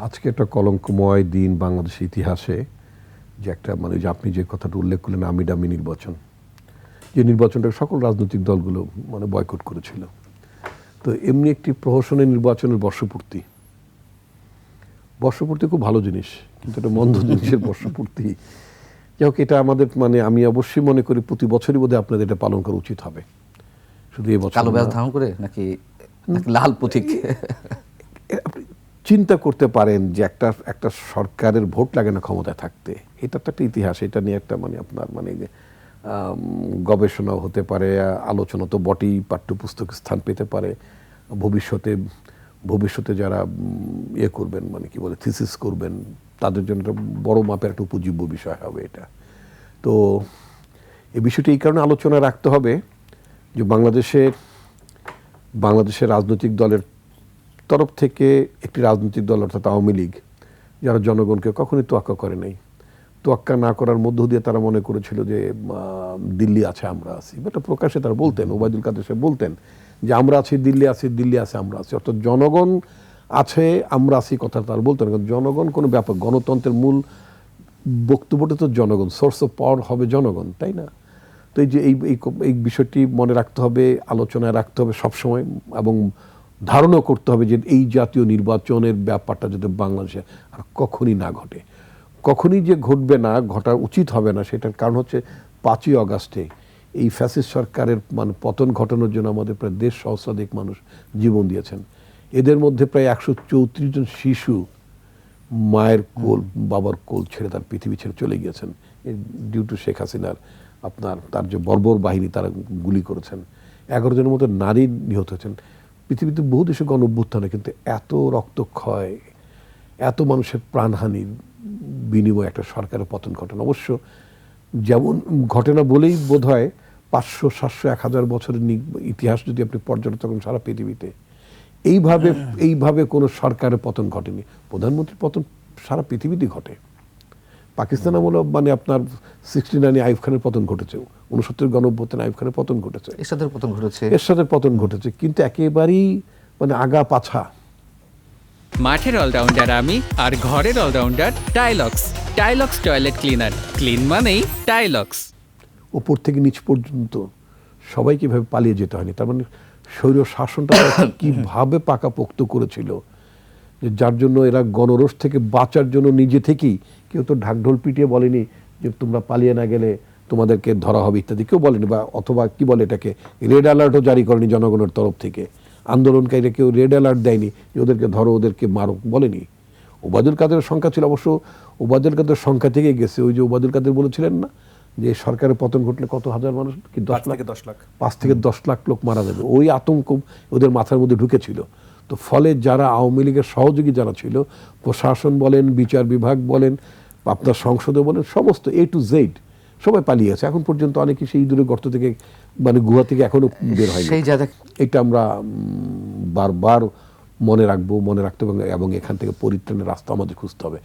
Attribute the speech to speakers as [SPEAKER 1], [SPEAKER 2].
[SPEAKER 1] আজকে একটা কলঙ্কময় দিন বাংলাদেশের ইতিহাসে যে একটা মানে যে আপনি যে কথাটা উল্লেখ করলেন আমি ডামি নির্বাচন। যে নির্বাচনটা সকল রাজনৈতিক দলগুলো মানে বয়কট করেছিল। তো এমনি একটি প্রহসনের নির্বাচনের বর্ষপূর্তি। বর্ষপূর্তি খুব ভালো জিনিস কিন্তু এটা মন্দ জিনিসের বর্ষপূর্তি। যাই হোক এটা আমাদের মানে আমি অবশ্যই মনে করি প্রতি বছরই বোধহয় আপনাদের এটা পালন করা উচিত হবে। শুধু এই বছর
[SPEAKER 2] কালো। ধারণ করে নাকি নাকি লাল প্রতীক?
[SPEAKER 1] আপনি চিন্তা করতে পারেন যে একটা একটা সরকারের ভোট লাগে না ক্ষমতায় থাকতে। এটা তো একটা ইতিহাস, এটা নিয়ে একটা মানে আপনার মানে গবেষণা হতে পারে, আলোচনা তো বটেই, পাঠ্যপুস্তকে স্থান পেতে পারে। ভবিষ্যতে ভবিষ্যতে যারা ইয়ে করবেন মানে কি বলে থিসিস করবেন, তাদের জন্য একটা বড় মাপের একটা উপজীব্য বিষয় হবে এটা। তো এই বিষয়টি এই কারণে আলোচনা রাখতে হবে যে বাংলাদেশের বাংলাদেশের রাজনৈতিক দলের তরফ থেকে একটি রাজনৈতিক দল অর্থাৎ আওয়ামী লীগ যারা জনগণকে কখনোই তোয়াক্কা করে নাই। তোয়াক্কা না করার মধ্য দিয়ে তারা মনে করেছিল যে দিল্লি আছে আমরা আছি। এটা প্রকাশ্যে তারা বলতেন ওবায়দুল কাদের সাহেব বলতেন যে আমরা আছি দিল্লি আছি দিল্লি আছে আমরা আছি। অর্থাৎ জনগণ আছে আমরা আছি কথা তারা বলতেন। কারণ জনগণ কোনো ব্যাপক গণতন্ত্রের মূল বক্তব্যটা তো জনগণ সোর্স অফ পাওয়ার হবে জনগণ তাই না? তো এই যে এই এই এই বিষয়টি মনে রাখতে হবে আলোচনায় রাখতে হবে সবসময় এবং ধারণা করতে হবে যে এই জাতীয় নির্বাচনের ব্যাপারটা যাতে বাংলাদেশে আর কখনই না ঘটে। কখনই যে ঘটবে না ঘটার উচিত হবে না, সেটার কারণ হচ্ছে পাঁচই অগাস্টে এই ফ্যাসিস্ট সরকারের মানে পতন ঘটানোর জন্য আমাদের প্রায় দেড় সহস্রাধিক মানুষ জীবন দিয়েছেন। এদের মধ্যে প্রায় একশো চৌত্রিশ জন শিশু মায়ের কোল, বাবার কোল ছেড়ে তার পৃথিবী ছেড়ে চলে গিয়েছেন। ডিউ টু শেখ হাসিনার আপনার, তার যে বর্বর বাহিনী তারা গুলি করেছেন। এগারো জনের মতো নারী নিহত হয়েছেন। পৃথিবীতে বহু দেশে গণ অভ্যুত্থানে কিন্তু এত রক্তক্ষয় এত মানুষের প্রাণহানির বিনিময়ে একটা সরকারের পতন ঘটনা অবশ্য যেমন ঘটনা বলেই বোধ হয় পাঁচশো সাতশো এক হাজার বছরের ইতিহাস যদি আপনি পর্যটন করেন সারা পৃথিবীতে এইভাবে এইভাবে কোনো সরকারের পতন ঘটেনি। প্রধানমন্ত্রীর পতন সারা পৃথিবীতেই ঘটে। পাকিস্তান আমলে মানে আপনার সিক্সটি নাইনে আইব খানের পতন ঘটেছে। উনসত্তর গণঅভ্যুত্থানে আইব খানের পতন ঘটেছে।
[SPEAKER 2] এরশাদের পতন ঘটেছে।
[SPEAKER 1] এর সাথে পতন ঘটেছে কিন্তু একেবারেই মানে আগা পাছা।
[SPEAKER 3] মাঠের অলরাউন্ডার আমি আর ঘরের allrounder Tilex Tilex toilet cleaner clean মানেই টাইলক্স
[SPEAKER 1] উপর থেকে নিচ পর্যন্ত সবাইকে এভাবে পালিয়ে যেতে হয়নি। তার মানে স্বৈর শাসনটা কীভাবে পাকাপোক্ত করেছিল যার জন্য এরা গণরোষ থেকে বাঁচার জন্য নিজে থেকেই কেউ তো ঢাকঢোল পিটিয়ে বলেনি যে তোমরা পালিয়ে না গেলে তোমাদেরকে ধরা হবে ইত্যাদি। কেউ বলেনি বা অথবা কি বলে এটাকে? রেড অ্যালার্টও জারি করেনি জনগণের তরফ থেকে। আন্দোলনকারীরা কেউ রেড অ্যালার্ট দেয়নি যে ওদেরকে ধরো ওদেরকে মারো বলেনি। ওবায়দুল কাদের সংখ্যা ছিল অবশ্য ওবায়দুল কাদের সংখ্যা থেকে গেছে। ওই যে ওবায়দুল কাদের বলেছিলেন না যে সরকারের পতন ঘটলে কত হাজার মানুষ কি দশ লাখ?
[SPEAKER 4] দশ লাখ।
[SPEAKER 1] পাঁচ থেকে দশ লাখ লোক মারা যাবে। ওই আতঙ্ক ওদের মাথার মধ্যে ঢুকেছিল। তো ফলে যারা আওয়ামী লীগের সহযোগী যারা ছিল প্রশাসন বলেন বিচার বিভাগ বলেন আপনার সংসদে বলেন সমস্ত এ টু জেড সবাই পালিয়ে আছে এখন পর্যন্ত অনেকে সেই দূরে গর্ত থেকে মানে গুহা থেকে এখনও বের হয়
[SPEAKER 2] সেই জায়গা
[SPEAKER 1] এটা আমরা বারবার মনে রাখব মনে রাখতে হবে এবং এখান থেকে পরিত্রাণের রাস্তা আমাদের খুঁজতে হবে।